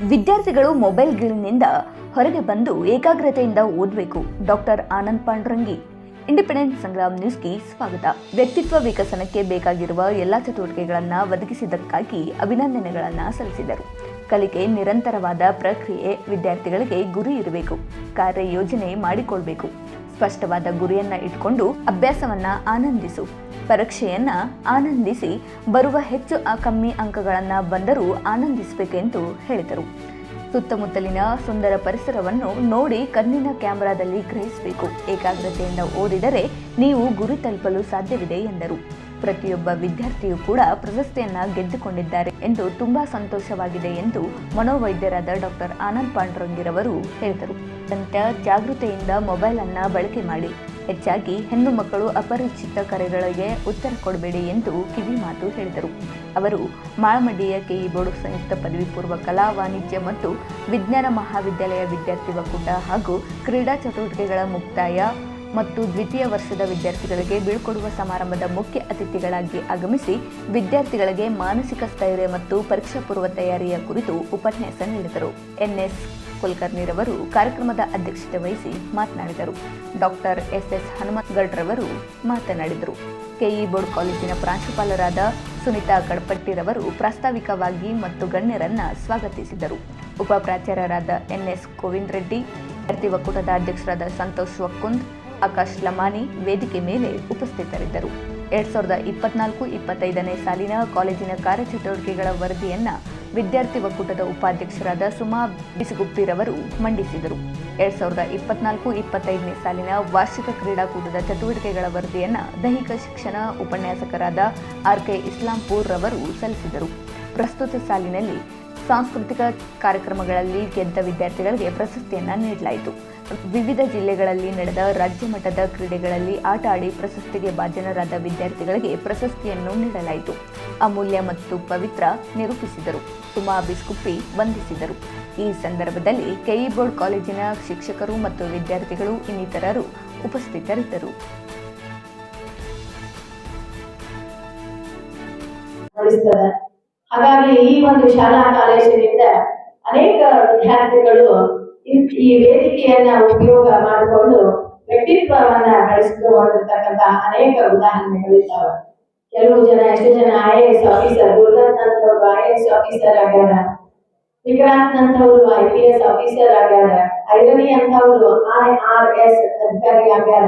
ವಿದ್ಯಾರ್ಥಿಗಳು ಮೊಬೈಲ್ಗಳಿಂದ ಹೊರಗೆ ಬಂದು ಏಕಾಗ್ರತೆಯಿಂದ ಓದಬೇಕು. ಡಾಕ್ಟರ್ ಆನಂದ್ ಪಾಂಡ್ರಂಗಿ, ಇಂಡಿಪೆಂಡೆಂಟ್ ಸಂಗ್ರಾಮ್ ನ್ಯೂಸ್ಗೆ ಸ್ವಾಗತ. ವ್ಯಕ್ತಿತ್ವ ವಿಕಸನಕ್ಕೆ ಬೇಕಾಗಿರುವ ಎಲ್ಲ ಚಟುವಟಿಕೆಗಳನ್ನು ಒದಗಿಸಿದ್ದಕ್ಕಾಗಿ ಅಭಿನಂದನೆಗಳನ್ನು ಸಲ್ಲಿಸಿದರು. ಕಲಿಕೆ ನಿರಂತರವಾದ ಪ್ರಕ್ರಿಯೆ ವಿದ್ಯಾರ್ಥಿಗಳಿಗೆ ಗುರಿ ಇರಬೇಕು. ಕಾರ್ಯಯೋಜನೆ ಮಾಡಿಕೊಳ್ಬೇಕು. ಸ್ಪಷ್ಟವಾದ ಗುರಿಯನ್ನ ಇಟ್ಕೊಂಡು ಅಭ್ಯಾಸವನ್ನ ಆನಂದಿಸು. ಪರೀಕ್ಷೆಯನ್ನ ಆನಂದಿಸಿ ಬರುವ ಹೆಚ್ಚು ಕಮ್ಮಿ ಅಂಕಗಳನ್ನ ಬಂದರೂ ಆನಂದಿಸಬೇಕೆಂದು ಹೇಳಿದರು. ಸುತ್ತಮುತ್ತಲಿನ ಸುಂದರ ಪರಿಸರವನ್ನು ನೋಡಿ ಕಣ್ಣಿನ ಕ್ಯಾಮೆರಾದಲ್ಲಿ ಗ್ರಹಿಸಬೇಕು. ಏಕಾಗ್ರತೆಯಿಂದ ಓದಿದರೆ ನೀವು ಗುರಿ ತಲುಪಲು ಸಾಧ್ಯವಿದೆ ಎಂದರು. ಪ್ರತಿಯೊಬ್ಬ ವಿದ್ಯಾರ್ಥಿಯೂ ಕೂಡ ಪ್ರಶಸ್ತಿಯನ್ನ ಗೆದ್ದುಕೊಂಡಿದ್ದಾರೆ ಎಂದು ತುಂಬಾ ಸಂತೋಷವಾಗಿದೆ ಎಂದು ಮನೋವೈದ್ಯರಾದ ಡಾಕ್ಟರ್ ಆನಂದ್ ಪಾಂಡ್ರಂಗಿರವರು ಹೇಳಿದರು. ಅತ್ಯಂತ ಜಾಗೃತೆಯಿಂದ ಮೊಬೈಲ್ ಅನ್ನ ಬಳಕೆ ಮಾಡಿ. ಹೆಚ್ಚಾಗಿ ಹೆಣ್ಣು ಮಕ್ಕಳು ಅಪರಿಚಿತ ಕರೆಗಳಿಗೆ ಉತ್ತರ ಕೊಡಬೇಡಿ ಎಂದು ಕಿವಿ ಮಾತು ಹೇಳಿದರು. ಅವರು ಮಾಳಮಡಿಯ ಕೆಇ ಬೋರ್ಡ್ ಸಂಯುಕ್ತ ಪದವಿ ಪೂರ್ವ ಕಲಾ, ವಾಣಿಜ್ಯ ಮತ್ತು ವಿಜ್ಞಾನ ಮಹಾವಿದ್ಯಾಲಯ ವಿದ್ಯಾರ್ಥಿ ಒಕ್ಕೂಟ ಹಾಗೂ ಕ್ರೀಡಾ ಚಟುವಟಿಕೆಗಳ ಮುಕ್ತಾಯ ಮತ್ತು ದ್ವಿತೀಯ ವರ್ಷದ ವಿದ್ಯಾರ್ಥಿಗಳಿಗೆ ಬೀಳ್ಕೊಡುವ ಸಮಾರಂಭದ ಮುಖ್ಯ ಅತಿಥಿಗಳಾಗಿ ಆಗಮಿಸಿ ವಿದ್ಯಾರ್ಥಿಗಳಿಗೆ ಮಾನಸಿಕ ಸ್ಥೈರ್ಯ ಮತ್ತು ಪರೀಕ್ಷಾ ಪೂರ್ವ ತಯಾರಿಯ ಕುರಿತು ಉಪನ್ಯಾಸ ನೀಡಿದರು. ಎನ್ಎಸ್ ಕುಲಕರ್ಣಿರವರು ಕಾರ್ಯಕ್ರಮದ ಅಧ್ಯಕ್ಷತೆ ವಹಿಸಿ ಮಾತನಾಡಿದರು. ಡಾಕ್ಟರ್ ಎಸ್ ಎಸ್ ರವರು ಮಾತನಾಡಿದರು. ಕೆಇ ಬೋರ್ಡ್ ಕಾಲೇಜಿನ ಪ್ರಾಂಶುಪಾಲರಾದ ಸುನಿತಾ ಕಡಪಟ್ಟಿರವರು ಪ್ರಾಸ್ತಾವಿಕವಾಗಿ ಮತ್ತು ಗಣ್ಯರನ್ನ ಸ್ವಾಗತಿಸಿದರು. ಉಪ ಪ್ರಾಚಾರ್ಯರಾದ ಎನ್ಎಸ್ ಕೋವಿಂದ್ ರೆಡ್ಡಿ, ವಿದ್ಯಾರ್ಥಿ ಒಕ್ಕೂಟದ ಅಧ್ಯಕ್ಷರಾದ ಸಂತೋಷ್ ವಕ್ಕುಂದ್ ಆಕಾಶ್ ಲಮಾನಿ ವೇದಿಕೆ ಮೇಲೆ ಉಪಸ್ಥಿತರಿದ್ದರು. ಎರಡ್ ಸಾವಿರದ ಇಪ್ಪತ್ನಾಲ್ಕು ಇಪ್ಪತ್ತೈದನೇ ಸಾಲಿನ ಕಾಲೇಜಿನ ಕಾರ್ಯಚಟುವಟಿಕೆಗಳ ವರದಿಯನ್ನ ವಿದ್ಯಾರ್ಥಿ ಒಕ್ಕೂಟದ ಉಪಾಧ್ಯಕ್ಷರಾದ ಸುಮಾ ಬಿಸುಗುಪ್ಪಿರವರು ಮಂಡಿಸಿದರು. ಎರಡ್ ಸಾವಿರದ ಇಪ್ಪತ್ನಾಲ್ಕು ಇಪ್ಪತ್ತೈದನೇ ಸಾಲಿನ ವಾರ್ಷಿಕ ಕ್ರೀಡಾಕೂಟದ ಚಟುವಟಿಕೆಗಳ ವರದಿಯನ್ನ ದೈಹಿಕ ಶಿಕ್ಷಣ ಉಪನ್ಯಾಸಕರಾದ ಆರ್ ಕೆ ಇಸ್ಲಾಂಪೂರ್ ರವರು ಸಲ್ಲಿಸಿದರು. ಪ್ರಸ್ತುತ ಸಾಲಿನಲ್ಲಿ ಸಾಂಸ್ಕೃತಿಕ ಕಾರ್ಯಕ್ರಮಗಳಲ್ಲಿ ಗೆದ್ದ ವಿದ್ಯಾರ್ಥಿಗಳಿಗೆ ಪ್ರಶಸ್ತಿಯನ್ನು ನೀಡಲಾಯಿತು. ವಿವಿಧ ಜಿಲ್ಲೆಗಳಲ್ಲಿ ನಡೆದ ರಾಜ್ಯ ಮಟ್ಟದ ಕ್ರೀಡೆಗಳಲ್ಲಿ ಆಟ ಆಡಿ ಪ್ರಶಸ್ತಿಗೆ ಭಾಜನರಾದ ವಿದ್ಯಾರ್ಥಿಗಳಿಗೆ ಪ್ರಶಸ್ತಿಯನ್ನು ನೀಡಲಾಯಿತು. ಅಮೂಲ್ಯ ಮತ್ತು ಪವಿತ್ರ ನಿರೂಪಿಸಿದರು. ಸುಮಾ ಬಿಸ್ಕುಪ್ಪಿ ವಂದಿಸಿದರು. ಈ ಸಂದರ್ಭದಲ್ಲಿ ಕೆಇ ಬೋರ್ಡ್ ಕಾಲೇಜಿನ ಶಿಕ್ಷಕರು ಮತ್ತು ವಿದ್ಯಾರ್ಥಿಗಳು ಇನ್ನಿತರರು ಉಪಸ್ಥಿತರಿದ್ದರು. ಹಾಗಾಗಿ ಈ ಒಂದು ಶಾಲಾ ಕಾಲೇಜಿನಿಂದ ಅನೇಕ ವಿದ್ಯಾರ್ಥಿಗಳು ಈ- ವೇದಿಕೆಯನ್ನ ಉಪಯೋಗ ಮಾಡಿಕೊಂಡು ವ್ಯಕ್ತಿತ್ವವನ್ನ ಬೆಳೆಸಿಕೊಂಡಿರ್ತಕ್ಕಂತ ಅನೇಕ ಉದಾಹರಣೆಗಳಿದ್ದಾವೆ ಕೆಲವು ಜನ, ಎಷ್ಟು ಜನ ಐ ಎಸ್ ಆಫೀಸರ್ ಗುರುದತ್ ಅಂತವ್ರು ಐ ಎಸ್ ಆಫೀಸರ್ ಆಗ್ಯಾರ. ವಿಕ್ರಾಂತ್ ಅಂತವರು ಐ ಪಿ ಎಸ್ ಆಫೀಸರ್ ಆಗ್ಯಾರ. ಐರಣಿ ಅಂತವ್ರು ಐ ಆರ್ ಎಸ್ ಅಧಿಕಾರಿ ಆಗ್ಯಾರ.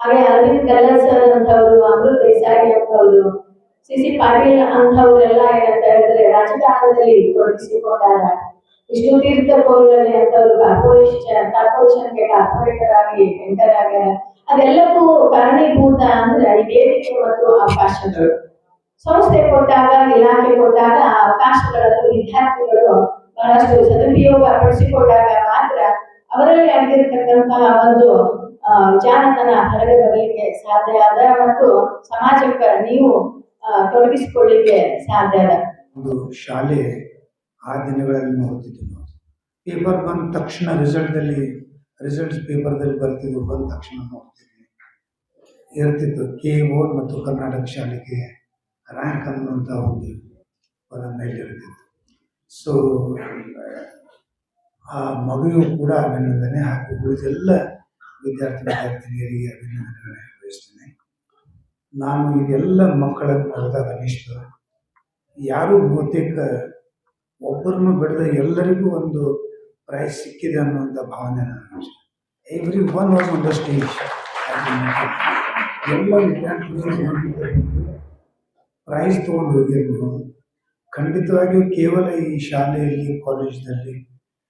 ಹಾಗೆ ಅರವಿಂದ್ ಗಲ್ಲರ್ ಸರ್ ಅಂತವ್ರು, ಅಮೃತ್ ದೇಸಾಯಿ ಅಂತವ್ರು, ಸಿ ಸಿ ಪಾಟೀಲ್ ಅಂತವ್ರೆಲ್ಲ ಏನಂತ ಹೇಳಿದ್ರೆ ರಾಜಕಾರಣದಲ್ಲಿ ತೊಡಗಿಸಿಕೊಂಡಾರ. ವಿಷ್ಣು ತೀರ್ಥ ಕೋಲನೆ ಅಂತ ಅವರು ಕಾರ್ಪೊರೇಷನ್ ಕಾರ್ಪೊರೇಷನ್ಗೆ ಕಾರ್ಪೊರೇಟರ್ ಆಗಿ ಎಂಟರ್ ಆಗ್ಯಾರ. ಅದೆಲ್ಲಕ್ಕೂ ಕಾರಣೀಭೂತ ಅಂದ್ರೆ ಈ ವೇದಿಕೆ ಮತ್ತು ಅವಕಾಶಗಳು. ಸಂಸ್ಥೆ ಕೊಟ್ಟಾಗ, ಇಲಾಖೆ ಕೊಟ್ಟಾಗ ಆ ಅವಕಾಶಗಳನ್ನು ವಿದ್ಯಾರ್ಥಿಗಳು ಬಹಳಷ್ಟು ಸದುಪಯೋಗ ಪಡಿಸಿಕೊಂಡಾಗ ಮಾತ್ರ ಅವರಲ್ಲಿ ಅಡಗಿರ್ತಕ್ಕಂತಹ ಒಂದು ಜಾನತನ ಹೊರಗೆ ಬರಲಿಕ್ಕೆ ಸಾಧ್ಯ ಅದ ಮತ್ತು ಸಮಾಜಕ್ಕೆ ನೀವು ತೊಡಗಿಸಿಕೊಳ್ಳಿಕ್ಕೆ ಸಾಧ್ಯ ಅದ ಶಾಲೆ ಆ ದಿನಗಳಲ್ಲಿ ನಾವು ಪೇಪರ್ ಬಂದ ತಕ್ಷಣ ರಿಸಲ್ಟಲ್ಲಿ ರಿಸಲ್ಟ್ಸ್ ಪೇಪರ್ದಲ್ಲಿ ಬರ್ತಿದ್ವು, ಬಂದ ತಕ್ಷಣ ನೋಡ್ತೀವಿ ಇರ್ತಿತ್ತು ಕೆ ಬೋರ್ಡ್ ಮತ್ತು ಕರ್ನಾಟಕ ಶಾಲೆಗೆ ರ್ಯಾಂಕ್ ಅನ್ನುವಂಥ ಒಂದು ಮೇಲೆ ಇರ್ತಿತ್ತು. ಸೊ ಆ ಮಗುವಿಗೂ ಕೂಡ ಅಭಿನಂದನೆ ಹಾಗೂ ಉಳಿದೆಲ್ಲ ವಿದ್ಯಾರ್ಥಿ ವಿದ್ಯಾರ್ಥಿನಿಯರಿಗೆ ಅಭಿನಂದನೆಗಳನ್ನು ಬಯಸ್ತೇನೆ ನಾನು ಇದೆಲ್ಲ ಮಕ್ಕಳನ್ನು ನೋಡಿದಾಗ ಅನಿಸ್ತು ಯಾರೂ ಬಹುತೇಕ ಒಬ್ಬರನ್ನು ಬಿಡದೆ ಎಲ್ಲರಿಗೂ ಒಂದು ಪ್ರೈಸ್ ಸಿಕ್ಕಿದೆ ಅನ್ನುವಂಥ ಭಾವನೆ ನನಗೆ every one was on the stage ಎಲ್ಲ ವಿದ್ಯಾರ್ಥಿಗಳು ಪ್ರೈಸ್ ತೊಗೊಂಡು ಹೋಗಿದ್ರು. ಖಂಡಿತವಾಗಿಯೂ ಕೇವಲ ಈ ಶಾಲೆಯಲ್ಲಿ ಕಾಲೇಜಿನಲ್ಲಿ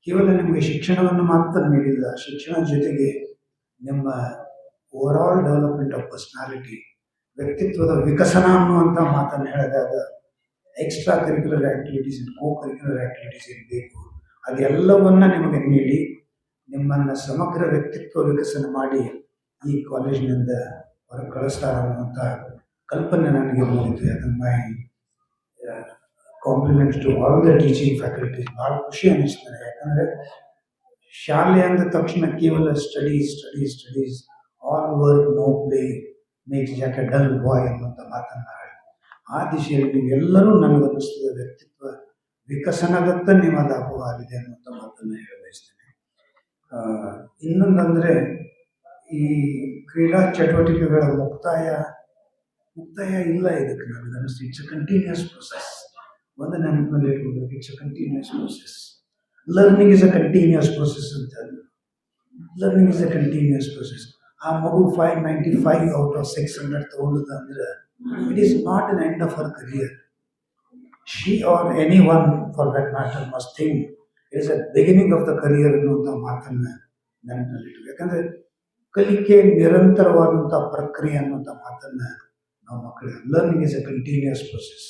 ಕೇವಲ ನಿಮಗೆ ಶಿಕ್ಷಣವನ್ನು ಮಾತ್ರ ನೀಡಿಲ್ಲ, ಶಿಕ್ಷಣ ಜೊತೆಗೆ ನಿಮ್ಮ overall development of personality ವ್ಯಕ್ತಿತ್ವದ ವಿಕಸನ ಅನ್ನುವಂಥ ಮಾತನ್ನು ಹೇಳಿದಾಗ extra curricular activities co curricular activities ಇರಬೇಕು ಅದೆಲ್ಲವನ್ನ ನಿಮಗೆ ನೀಡಿ, ನಿಮ್ಮನ್ನು ಸಮಗ್ರ ವ್ಯಕ್ತಿತ್ವ ವಿಕಸನ ಮಾಡಿ ಈ ಕಾಲೇಜಿನಿಂದ ಹೊರ ಕಳಿಸ್ತಾರೆ ಅನ್ನುವಂಥ ಕಲ್ಪನೆ ನನಗೆ ಮೂಡಿತು ಯಾಕಂದ್ರೆ my compliments to all the teaching faculties ಭಾಳ ಖುಷಿ ಅನ್ನಿಸ್ತದೆ ಯಾಕಂದರೆ ಶಾಲೆ ಅಂದ ತಕ್ಷಣ ಕೇವಲ studies studies studies all work no play makes Jack dull boy ಅನ್ನುವಂಥ ಮಾತನ್ನು ಆ ದಿಶೆಯಲ್ಲಿ ನೀವೆಲ್ಲರೂ ನನಗನ್ನಿಸ್ತದೆ ವ್ಯಕ್ತಿತ್ವ ವಿಕಸನದತ್ತ ನಿಮ್ಮ ಆಗಿದೆ ಅನ್ನುವಂಥ ಮಾತನ್ನು ಹೇಳ ಬಯಸ್ತೇನೆ. ಇನ್ನೊಂದಂದ್ರೆ ಈ ಕ್ರೀಡಾ ಚಟುವಟಿಕೆಗಳ ಮುಕ್ತಾಯ ಮುಕ್ತಾಯ ಇಲ್ಲ ಇದಕ್ಕೆ ನನಗೆ ಅನಿಸ್ತು ಇಟ್ಸ್ ಅ ಕಂಟಿನ್ಯೂಸ್ ಪ್ರೊಸೆಸ್ ಒಂದು ನೆನಪಲ್ಲಿ ಇಟ್ಕೊಳ್ಬೇಕು it's a continuous process learning is a continuous process ಅಂತ learning is a continuous process ಆ ಮಗು five ninety five out of six hundred ತೊಗೊಂಡದ ಅಂದ್ರೆ it is not an end of her career. She or anyone, for that matter, must think it is a beginning of the career ಅನ್ನುವಂಥ ಮಾತನ್ನ ನೆನಪಿನಲ್ಲಿಟ್ಟು ಯಾಕಂದ್ರೆ ಕಲಿಕೆ ನಿರಂತರವಾದಂಥ ಪ್ರಕ್ರಿಯೆ ಅನ್ನುವಂಥ ಮಾತನ್ನ ನಾವು ಮಕ್ಕಳಿಗೆ learning is a continuous process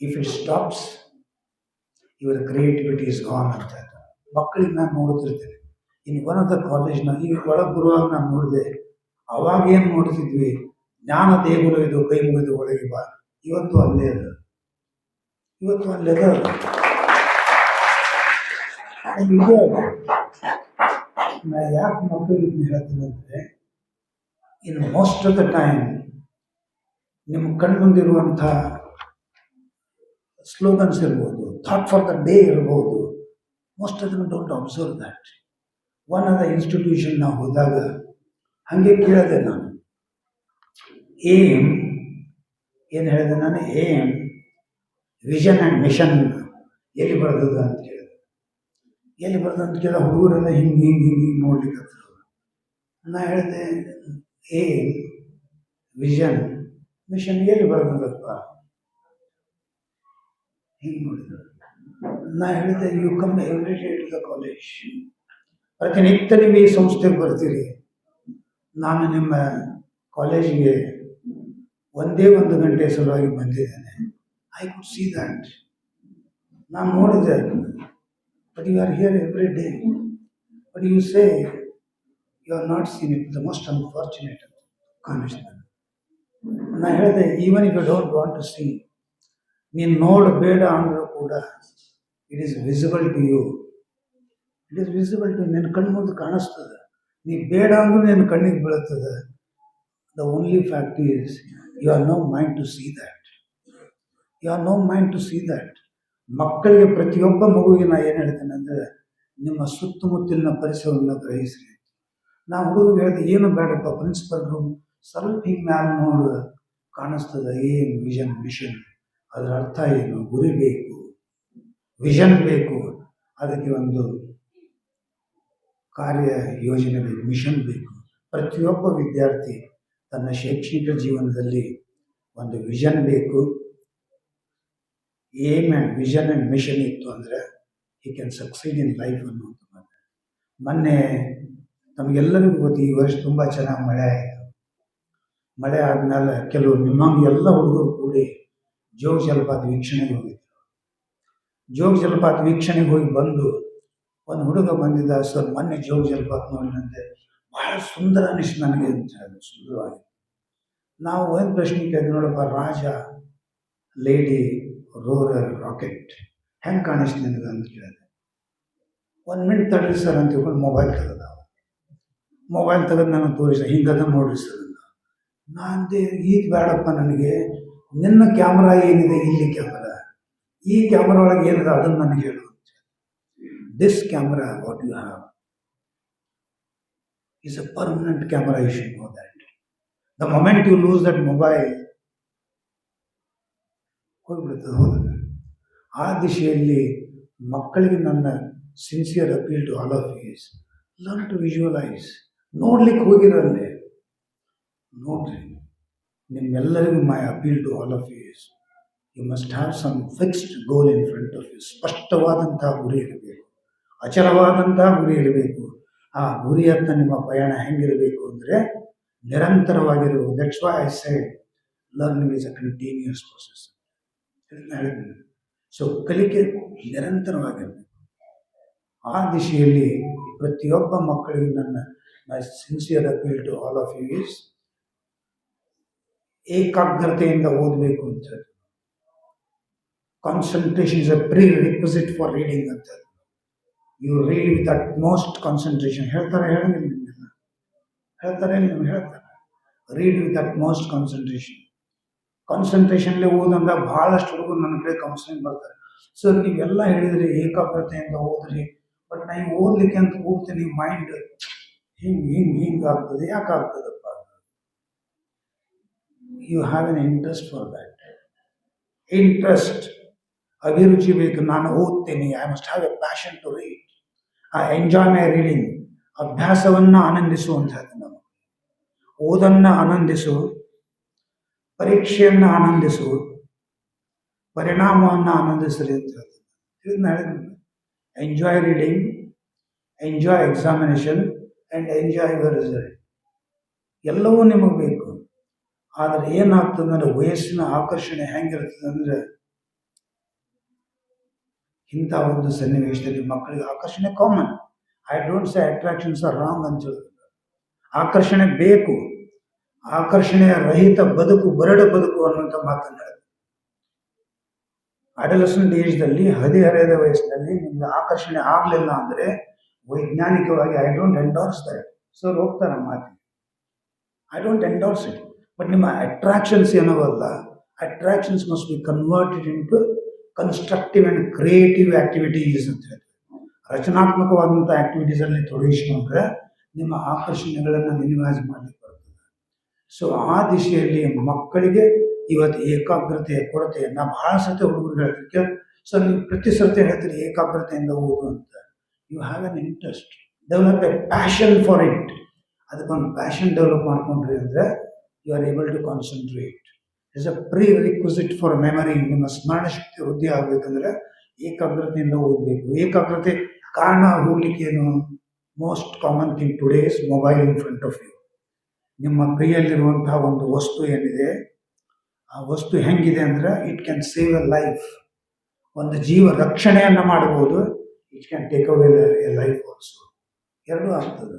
if it stops ಇವರ ಕ್ರಿಯೇಟಿವಿಟಿ ಇಸ್ ಗಾನ್ ಅಂತ ಮಕ್ಕಳಿಗೆ ನಾನು ನೋಡ್ತಿರ್ತೇನೆ ಇನ್ನು ಒನ್ ಆಫ್ ದ ಕಾಲೇಜ್ನ ಈಗ ಒಳಗೆ ಬರುವಾಗ ನಾನು ನೋಡಿದೆ ಅವಾಗ ಏನು ನೋಡ್ತಿದ್ವಿ? ಜ್ಞಾನ ದೇಗುಲ ಇದು, ಕೈ ಮುಗಿದು ಒಳಗೆ ಬಾ. ಇವತ್ತು ಅಲ್ಲೇ ಅದ. ಇವತ್ತು ಅಲ್ಲೇ ಇದೆ. ನಾ ಯಾಕೆ ಮಕ್ಕಳಿಗೆ ಹೇಳ್ತೀನಿ ಅಂದರೆ, in most of the time ನಿಮ್ಮ ಕಣ್ಮುಂದಿರುವಂಥ ಸ್ಲೋಗನ್ಸ್ ಇರ್ಬೋದು ಥಾಟ್ ಫಾರ್ ದ ಡೇ ಇರ್ಬೋದು. Most of them don't observe that one of the institution ನಾವು ಹೋದಾಗ, ಹಾಗೆ ಕೇಳಿದೆ ನಾನು. ಏಮ್, ಏನು ಹೇಳಿದೆ ನಾನು? ಏಮ್ ವಿಷನ್ ಆ್ಯಂಡ್ ಮಿಷನ್ ಎಲ್ಲಿ ಬರ್ತದ ಅಂತ ಕೇಳಿದೆ. ಎಲ್ಲಿ ಬರ್ತದೆ ಅಂತ ಕೇಳಿದ? ಹುಡುಗರೆಲ್ಲ ಹಿಂಗೆ ಹಿಂಗೆ ಹಿಂಗೆ ಹಿಂಗೆ ನೋಡ್ಲಿಕ್ಕೆ ನಾ ಹೇಳಿದೆ, ಏಮ್ ವಿಷನ್ ಮಿಷನ್ ಎಲ್ಲಿ ಬರ್ತದಪ್ಪ ಹಿಂಗೆ ನೋಡಿದ್ರು. ನಾ ಹೇಳಿದೆ you come every day to the college ಪ್ರತಿನಿತ್ಯ ನೀವು ಈ ಸಂಸ್ಥೆಗೆ ಬರ್ತೀರಿ. ನಾನು ನಿಮ್ಮ ಕಾಲೇಜಿಗೆ ಒಂದೇ ಒಂದು ಗಂಟೆ ಸಲುವಾಗಿ ಬಂದಿದ್ದೇನೆ. ಐ ಕುಡ್ ಸಿ ದ್ಯಾಟ್ ನಾನು ನೋಡಿದೆ. But you are here every day but you say you are not seen it the most unfortunate ಕಾಣಿಸ್ತಾನೆ ನಾನು ಹೇಳಿದೆ even if you don't want to see ನೀನು ನೋಡಬೇಡ ಅಂದರೂ ಕೂಡ it is visible to you it is visible to ನಿನ್ನ ಕಣ್ಣು ಮುಂದೆ ಕಾಣಿಸ್ತದೆ. ನೀ ಬೇಡ ಅಂದ್ರೂ ನಿನ್ನ ಕಣ್ಣಿಗೆ ಬೀಳುತ್ತದೆ. The only fact is you are no mind to see that you are no mind to see that ಮಕ್ಕಳಿಗೆ ಪ್ರತಿಯೊಬ್ಬ ಮಗುವಿಗೆ ನಾ ಏನು ಹೇಳ್ತೇನೆ ಅಂದರೆ, ನಿಮ್ಮ ಸುತ್ತಮುತ್ತಲಿನ ಪರಿಸರವನ್ನು ಗ್ರಹಿಸ್ರಿ. ನಾವು ಹುಡುಗರಿಗೆ ಹೇಳಿದೆ, ಏನು ಬೇಡಪ್ಪ ಪ್ರಿನ್ಸಿಪಲ್ ರೂಮ್ ಸ್ವಲ್ಪ ಹಿಂಗೆ ಮ್ಯಾಲ ನೋಡು, ಕಾಣಿಸ್ತದೆ, ಏನು ವಿಷನ್ ಮಿಷನ್ ಅದರ ಅರ್ಥ ಏನು? ಗುರಿ ಬೇಕು ವಿಷನ್ ಬೇಕು, ಅದಕ್ಕೆ ಒಂದು ಕಾರ್ಯ ಯೋಜನೆ ಬೇಕು ಮಿಷನ್ ಬೇಕು. ಪ್ರತಿಯೊಬ್ಬ ವಿದ್ಯಾರ್ಥಿ ತನ್ನ ಶೈಕ್ಷಣಿಕ ಜೀವನದಲ್ಲಿ ಒಂದು ವಿಷನ್ ಬೇಕು. Aim and vision and mission ಇತ್ತು ಅಂದರೆ ಈ ಕ್ಯಾನ್ ಸಕ್ಸೀಡ್ ಇನ್ ಲೈಫ್ ಅನ್ನುವಂಥ ಮೊನ್ನೆ ನಮಗೆಲ್ಲರಿಗೂ ಗೊತ್ತು, ಈ ವರ್ಷ ತುಂಬ ಚೆನ್ನಾಗಿ ಮಳೆ ಆಯಿತು. ಮಳೆ ಆದಮೇಲೆ ಕೆಲವು ನಿಮ್ಮಂಗೆ ಎಲ್ಲ ಹುಡುಗರು ಕೂಡಿ ಜೋಗ ಜಲಪಾತ ವೀಕ್ಷಣೆಗೆ ಹೋಗಿದ್ರು. ಜೋಗ ಜಲಪಾತ ವೀಕ್ಷಣೆಗೆ ಹೋಗಿ ಬಂದು ಒಂದು ಹುಡುಗ ಬಂದಿದ್ದ, ಸರ್, ಮೊನ್ನೆ ಜೋಗ ಜಲಪಾತ ನೋಡಿನಂತೆ. ಬಹಳ ಸುಂದರ ಅನಿಸ್ತು ನನಗೆ ಅಂತ ಹೇಳಿದ್ರು ಸುಂದರವಾಗಿ. ನಾವು ಒಂದು ಪ್ರಶ್ನೆ ಕೇಳಿದ್ವಿ ನೋಡಪ್ಪ, ರಾಜ, ಲೇಡಿ, ರೋರರ್, ರಾಕೆಟ್ ಹೆಂಗೆ ಕಾಣಿಸ್ತು ನಿನಗೆ ಅಂತ ಕೇಳಿದೆ. ಒಂದು ಮಿನಿಟ್ ತಡ್ರಿ ಸರ್ ಅಂತ ತಿಳ್ಕೊಂಡು ಮೊಬೈಲ್ ತೆಗೆದ. ಮೊಬೈಲ್ ತೆಗೆದು ನಾನು ತೋರಿಸ, ಹಿಂಗದ ನೋಡ್ರಿ ಸರ್ ನಾನು ಈಗ ಬೇಡಪ್ಪ ನನಗೆ. ನಿನ್ನ ಕ್ಯಾಮ್ರಾ ಏನಿದೆ ಇಲ್ಲಿ ಕ್ಯಾಮ್ರಾ ಈ ಕ್ಯಾಮ್ರಾ ಒಳಗೆ ಏನಿದೆ ಅದನ್ನು ನನಗೆ ಹೇಳು this camera what you have is a permanent camera, you should know that. The moment you lose that mobile, ಹೋಗ್ಬಿಡುತ್ತೆ ಹೌದಲ್ಲ ಆ ದಿಶೆಯಲ್ಲಿ ಮಕ್ಕಳಿಗೆ ನನ್ನ sincere appeal to all of is learn to visualise ನೋಡ್ಲಿಕ್ಕೆ ಹೋಗಿರಲ್ಲೇ ನೋಡ್ರಿ. ನಿಮ್ಮೆಲ್ಲರಿಗೂ my appeal to all of is you must have some fixed goal in front of you ಸ್ಪಷ್ಟವಾದಂತಹ ಗುರಿ ಇರಬೇಕು. ಅಚಲವಾದಂತಹ ಗುರಿ ಇರಬೇಕು. ಆ ಗುರಿಯತ್ತ ನಿಮ್ಮ ಪಯಣ ಹೆಂಗಿರಬೇಕು ಅಂದರೆ ನಿರಂತರವಾಗಿರುವ that's why I said learning is a continuous process so ಕಲಿಕೆ ನಿರಂತರವಾಗಿರಬೇಕು. ಆ ದಿಶೆಯಲ್ಲಿ ಪ್ರತಿಯೊಬ್ಬ ಮಕ್ಕಳಿಗೆ ನನ್ನ my sincere appeal to all of you is ಏಕಾಗ್ರತೆಯಿಂದ ಓದಬೇಕು ಅಂತ concentration is a prerequisite for reading ಅಂತ you read with at most concentration ಹೇಳ್ತಾರೆ ಹೇಳಂಗಿಲ್ಲ ನಿಮ್ಮೆಲ್ಲ ಹೇಳ್ತಾರೆ, ನಿಮ್ಗೆ ಹೇಳ್ತಾರೆ. Read with at most concentration ಕಾನ್ಸಂಟ್ರೇಷನ್ಲೇ ಓದಂದಾಗ ಭಾಳಷ್ಟು ಹುಡುಗರು ನನ್ನ ಕಡೆ ಕೌನ್ಸಿಲಿಂಗ್ ಬರ್ತಾರೆ. ಸರ್ ನೀವೆಲ್ಲ ಹೇಳಿದ್ರಿ ಏಕಾಗ್ರತೆಯಿಂದ ಓದ್ರಿ. ಬಟ್ ನಾನು ಓದ್ಲಿಕ್ಕೆ ಅಂತ ಹೋಗ್ತೀನಿ ಮೈಂಡ್ ಹಿಂಗ್ ಹಿಂಗ್ ಹಿಂಗ್ ಆಗ್ತದೆ. ಯಾಕೆ ಆಗ್ತದಪ್ಪ? You have an interest for that interest ಅಭಿರುಚಿ ಬೇಕು. ನಾನು ಓದ್ತೀನಿ. I must have a passion to read I enjoy my reading ಅಭ್ಯಾಸವನ್ನು ಆನಂದಿಸುವಂಥದ್ದು ನಾವು ಓದನ್ನು ಆನಂದಿಸು, ಪರೀಕ್ಷೆಯನ್ನು ಆನಂದಿಸು, ಪರಿಣಾಮವನ್ನು ಆನಂದಿಸಲಿ ಅಂತ ಹೇಳಿದ್ನಲ್ಲ. Enjoy reading enjoy examination and enjoy your result ಎಲ್ಲವೂ ನಿಮಗೆ ಬೇಕು. ಆದರೆ ಏನಾಗ್ತದೆ ಅಂದರೆ ವಯಸ್ಸಿನ ಆಕರ್ಷಣೆ ಹೆಂಗಿರ್ತದೆ ಅಂದರೆ ಇಂಥ ಒಂದು ಸನ್ನಿವೇಶದಲ್ಲಿ ಮಕ್ಕಳಿಗೆ ಆಕರ್ಷಣೆ common I don't say attractions are wrong ಅಂತ ಹೇಳೋದಿಲ್ಲ ಆಕರ್ಷಣೆ ಬೇಕು. ಆಕರ್ಷಣೆಯ ರಹಿತ ಬದುಕು, ಬರಡು ಬದುಕು ಅನ್ನುವಂಥ ಮಾತನ್ನು ಹೇಳುತ್ತೆ ಅಡಲಸನ್ ಏಜ್ದಲ್ಲಿ ಹದಿಹರೆಯದ ವಯಸ್ಸಿನಲ್ಲಿ ನಿಮ್ಗೆ ಆಕರ್ಷಣೆ ಆಗಲಿಲ್ಲ ಅಂದರೆ ವೈಜ್ಞಾನಿಕವಾಗಿ I don't endorse that sir ಹೋಗ್ತಾರೆ ಮಾತಿ I don't endorse it but ನಿಮ್ಮ ಅಟ್ರಾಕ್ಷನ್ಸ್ ಏನೋ ಅಲ್ಲ. Attractions must be converted into constructive and creative activities ಅಂತ ಹೇಳ್ತೀವಿ ರಚನಾತ್ಮಕವಾದಂಥ ಆ್ಯಕ್ಟಿವಿಟೀಸಲ್ಲಿ ತೊಡಗಿಸ್ಕೊಂಡ್ರೆ ನಿಮ್ಮ ಆಕರ್ಷಣೆಗಳನ್ನು ಮಿನಿಮೈಸ್ ಮಾಡಲಿಕ್ಕೆ ಬರ್ತದೆ. ಸೊ ಆ ದಿಶೆಯಲ್ಲಿ ಮಕ್ಕಳಿಗೆ ಇವತ್ತು ಏಕಾಗ್ರತೆಯ ಕೊರತೆ ನಾ ಭಾಳ ಸತಿ ಹುಡುಗರು ಹೇಳ್ತಿದ್ದೆ ಸೊ ನೀವು ಪ್ರತಿ ಸರ್ತಿ ಹೇಳ್ತೀರಿ ಏಕಾಗ್ರತೆಯಿಂದ ಓದು ಅಂತ. You have an interest develop a passion for it ಅದಕ್ಕೊಂದು ಪ್ಯಾಷನ್ ಡೆವಲಪ್ ಮಾಡ್ಕೊಂಡ್ರಿ ಅಂದರೆ you are able to concentrate is a prerequisite for memory ನಿಮ್ಮ ಸ್ಮರಣ ಶಕ್ತಿ ವೃದ್ಧಿ ಆಗಬೇಕಂದ್ರೆ ಏಕಾಗ್ರತೆಯಿಂದ ಓದಬೇಕು. ಏಕಾಗ್ರತೆ ಕಾರಣ ಹೋಗ್ಲಿಕ್ಕೆ ಏನು most common thing today's mobile in front of you ನಿಮ್ಮ ಕೈಯಲ್ಲಿರುವಂತಹ ಒಂದು ವಸ್ತು ಏನಿದೆ, ಆ ವಸ್ತು ಹೆಂಗಿದೆ ಅಂದ್ರೆ it can save a life ಒಂದು ಜೀವ ರಕ್ಷಣೆಯನ್ನು ಮಾಡಬಹುದು it can take away a life also ಎರಡೂ ಆಗ್ತದೆ.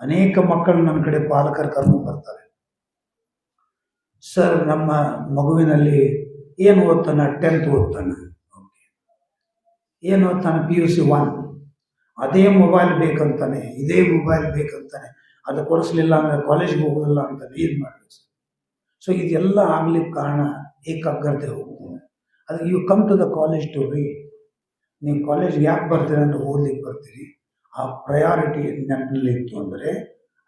ಅನೇಕ ಮಕ್ಕಳು ನನ್ನ ಕಡೆ ಪಾಲಕರು ಕರ್ಕೊಂಡು ಬರ್ತಾರೆ. ಸರ್ ನಮ್ಮ ಮಗುವಿನಲ್ಲಿ ಏನು ಓದ್ತಾನೆ? ಟೆಂತ್ ಓದ್ತಾನೆ. ಓಕೆ ಏನು ಓದ್ತಾನೆ? ಪಿ ಯು ಸಿ ಒನ್ ಅದೇ ಮೊಬೈಲ್ ಬೇಕಂತಾನೆ, ಇದೇ ಮೊಬೈಲ್ ಬೇಕಂತಾನೆ. ಅದು ಕೊಡಿಸ್ಲಿಲ್ಲ ಅಂದರೆ ಕಾಲೇಜ್ಗೆ ಹೋಗೋದಿಲ್ಲ ಅಂತಾನೆ ಏನು ಮಾಡಬೇಕು ಸರ್ ಸೊ ಇದೆಲ್ಲ ಆಗ್ಲಿಕ್ಕೆ ಕಾರಣ ಏಕಾಗ್ರತೆ ಹೋಗ್ತದೆ. ಅದು you come to the college to ರೀ ನೀವು ಕಾಲೇಜ್ಗೆ ಯಾಕೆ ಬರ್ತೀರಿ ಅಂತ ಓದ್ಲಿಕ್ಕೆ ಬರ್ತೀರಿ? ಆ ಪ್ರಯಾರಿಟಿ ನೆನಪಲ್ಲಿ ಇತ್ತು ಅಂದರೆ,